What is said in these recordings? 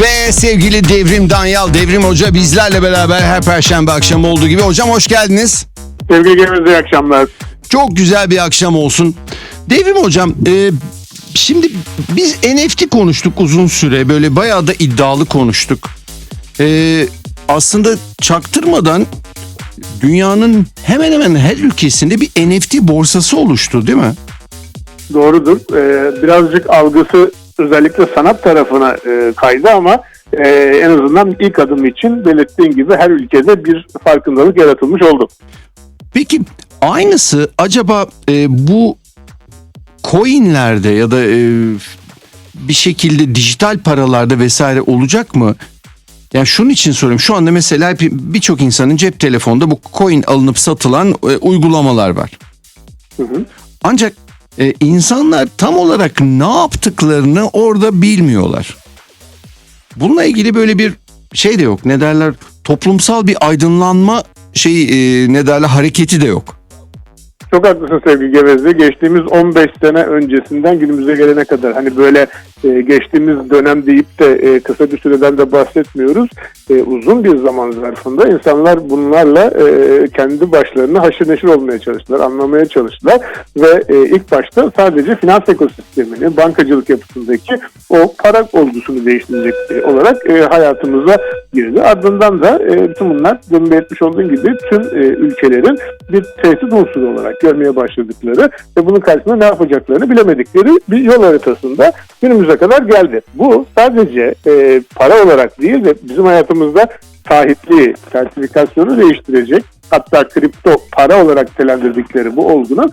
Ve sevgili Devrim Danyal, Devrim Hoca bizlerle beraber her perşembe akşamı olduğu gibi. Hocam hoş geldiniz. Sevgili Geminiz iyi akşamlar. Çok güzel bir akşam olsun. Devrim Hocam, e, şimdi biz NFT konuştuk uzun süre. Böyle bayağı da iddialı konuştuk. E, aslında çaktırmadan dünyanın hemen hemen her ülkesinde bir NFT borsası oluştu değil mi? Doğrudur. Ee, birazcık algısı özellikle sanat tarafına e, kaydı ama e, en azından ilk adım için belirttiğin gibi her ülkede bir farkındalık yaratılmış oldu. Peki aynısı acaba e, bu coinlerde ya da e, bir şekilde dijital paralarda vesaire olacak mı? Yani şunun için soruyorum. Şu anda mesela birçok insanın cep telefonunda bu coin alınıp satılan e, uygulamalar var. Hı hı. Ancak e, insanlar tam olarak ne yaptıklarını orada bilmiyorlar. Bununla ilgili böyle bir şey de yok. Ne derler? Toplumsal bir aydınlanma şey e, ne derler hareketi de yok. Çok haklısın sevgili Gevezli. Geçtiğimiz 15 sene öncesinden günümüze gelene kadar hani böyle e, geçtiğimiz dönem deyip de e, kısa bir süreden de bahsetmiyoruz. E, uzun bir zaman zarfında insanlar bunlarla e, kendi başlarına haşır neşir olmaya çalıştılar, anlamaya çalıştılar ve e, ilk başta sadece finans ekosistemini, bankacılık yapısındaki o para olgusunu değiştirecek e, olarak e, hayatımıza girdi. Ardından da e, bütün bunlar demin belirtmiş olduğum gibi tüm e, ülkelerin bir tehdit unsuru olarak görmeye başladıkları ve bunun karşısında ne yapacaklarını bilemedikleri bir yol haritasında günümüze kadar geldi. Bu sadece e, para olarak değil de bizim hayatımızda sahipliği, sertifikasyonu değiştirecek hatta kripto para olarak telendirdikleri bu olgunun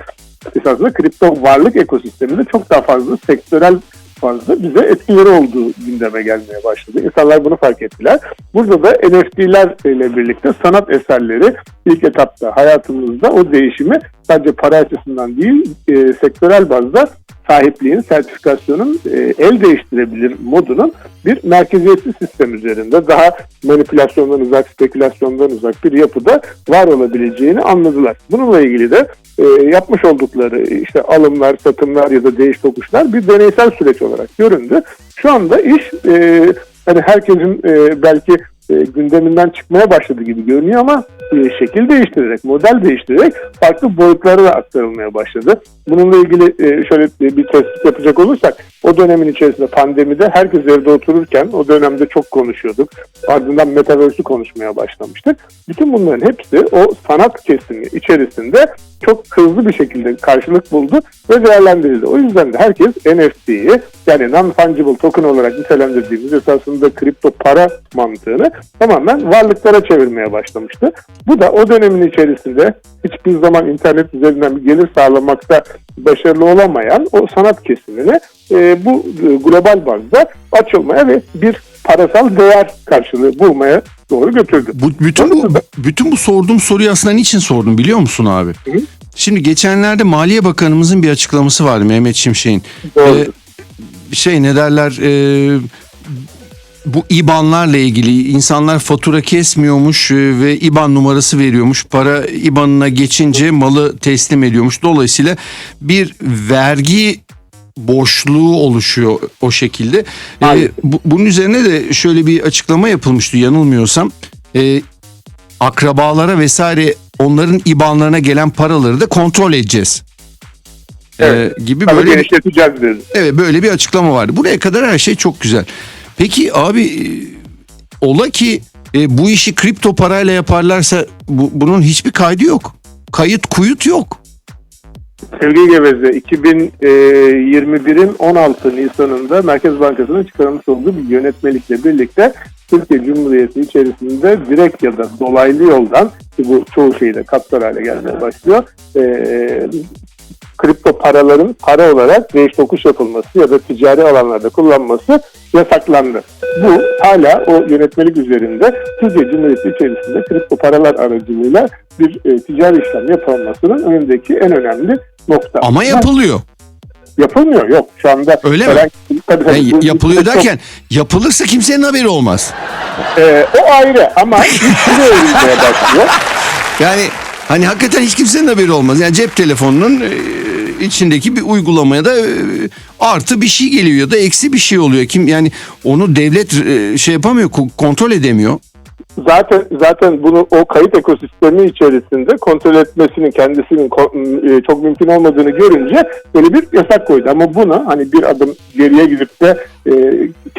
esasında kripto varlık ekosisteminde çok daha fazla sektörel fazla bize etkileri olduğu gündeme gelmeye başladı. İnsanlar bunu fark ettiler. Burada da NFT'ler ile birlikte sanat eserleri ilk etapta hayatımızda o değişimi sadece para açısından değil e, sektörel bazda sahipliğin, sertifikasyonun e, el değiştirebilir modunun bir merkeziyetsiz sistem üzerinde daha manipülasyondan uzak, spekülasyondan uzak bir yapıda var olabileceğini anladılar. Bununla ilgili de e, yapmış oldukları işte alımlar, satımlar ya da değiş tokuşlar bir deneysel süreç olarak göründü. Şu anda iş e, hani herkesin e, belki e, gündeminden çıkmaya başladı gibi görünüyor ama e, şekil değiştirerek, model değiştirerek farklı boyutlara da aktarılmaya başladı. Bununla ilgili e, şöyle bir tespit yapacak olursak o dönemin içerisinde pandemide herkes evde otururken o dönemde çok konuşuyorduk. Ardından Metaverse'ü konuşmaya başlamıştık. Bütün bunların hepsi o sanat kesimi içerisinde çok hızlı bir şekilde karşılık buldu ve değerlendirildi. O yüzden de herkes NFT'yi yani non-fungible token olarak nitelendirdiğimiz esasında kripto para mantığını tamamen varlıklara çevirmeye başlamıştı. Bu da o dönemin içerisinde hiçbir zaman internet üzerinden bir gelir sağlamakta başarılı olamayan o sanat kesimini e, bu e, global bazda açılmaya ve bir parasal değer karşılığı bulmaya doğru götürdü. Bu bütün bu bütün bu sorduğum soruyu aslında niçin sordum biliyor musun abi? Hı. Şimdi geçenlerde Maliye Bakanımızın bir açıklaması vardı Mehmet Şimşek'in. Ee, şey ne derler e, bu IBAN'larla ilgili insanlar fatura kesmiyormuş e, ve IBAN numarası veriyormuş. Para IBAN'ına geçince malı teslim ediyormuş. Dolayısıyla bir vergi boşluğu oluşuyor o şekilde. Ee, bu- bunun üzerine de şöyle bir açıklama yapılmıştı yanılmıyorsam. Ee, akrabalara vesaire onların IBAN'larına gelen paraları da kontrol edeceğiz. Ee, Evet. gibi Tabii böyle genişleteceğiz dedi. evet böyle bir açıklama vardı. Buraya kadar her şey çok güzel. Peki abi e, ola ki e, bu işi kripto parayla yaparlarsa bu, bunun hiçbir kaydı yok. Kayıt kuyut yok. Sevgili Geveze, 2021'in 16 Nisan'ında Merkez Bankası'nın çıkarılmış olduğu bir yönetmelikle birlikte Türkiye Cumhuriyeti içerisinde direkt ya da dolaylı yoldan ki bu çoğu şeyde kapsar hale gelmeye başlıyor. eee, kripto paraların para olarak değiş tokuş yapılması ya da ticari alanlarda kullanması yasaklandı. Bu hala o yönetmelik üzerinde Türkiye Cumhuriyeti içerisinde kripto paralar aracılığıyla bir e, ticari işlem yapılmasının önündeki en önemli nokta. Ama yapılıyor. Yapılmıyor yok şu anda. Öyle mi? herhangi- Tabii, tabii. Yani Bu- yapılıyor çok- derken yapılırsa kimsenin haberi olmaz. e, o ayrı ama başlıyor. Yani hani hakikaten hiç kimsenin haberi olmaz. Yani cep telefonunun e, içindeki bir uygulamaya da e, artı bir şey geliyor ya da eksi bir şey oluyor. Kim yani onu devlet e, şey yapamıyor, ko- kontrol edemiyor. Zaten zaten bunu o kayıt ekosistemi içerisinde kontrol etmesinin kendisinin e, çok mümkün olmadığını görünce böyle bir yasak koydu. Ama buna hani bir adım geriye gidip de e,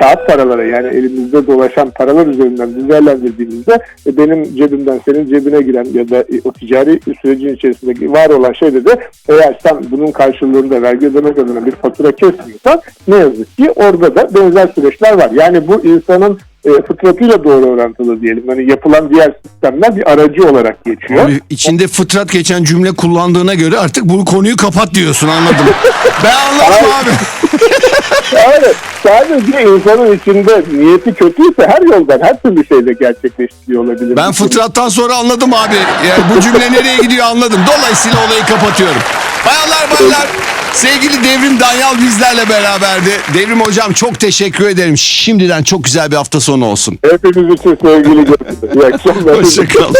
kağıt paralara yani elimizde dolaşan paralar üzerinden biz değerlendirdiğimizde e, benim cebimden senin cebine giren ya da e, o ticari sürecin içerisindeki var olan şeyde de eğer sen bunun karşılığında vergi ödemek adına bir fatura kesmiyorsan ne yazık ki orada da benzer süreçler var. Yani bu insanın e, fıtratıyla doğru orantılı diyelim. Hani yapılan diğer sistemler bir aracı olarak geçiyor. Abi içinde fıtrat geçen cümle kullandığına göre artık bu konuyu kapat diyorsun anladım. ben anladım abi. Evet. Sadece insanın içinde niyeti kötüyse her yoldan her türlü şeyle gerçekleştiriyor olabilir. Ben fıtrattan sonra anladım abi. Yani bu cümle nereye gidiyor anladım. Dolayısıyla olayı kapatıyorum. Bayanlar baylar sevgili Devrim Danyal bizlerle beraberdi. Devrim hocam çok teşekkür ederim. Şimdiden çok güzel bir hafta sonu olsun. Hepimiz için sevgili görüşürüz. İyi akşamlar. Hoşçakalın.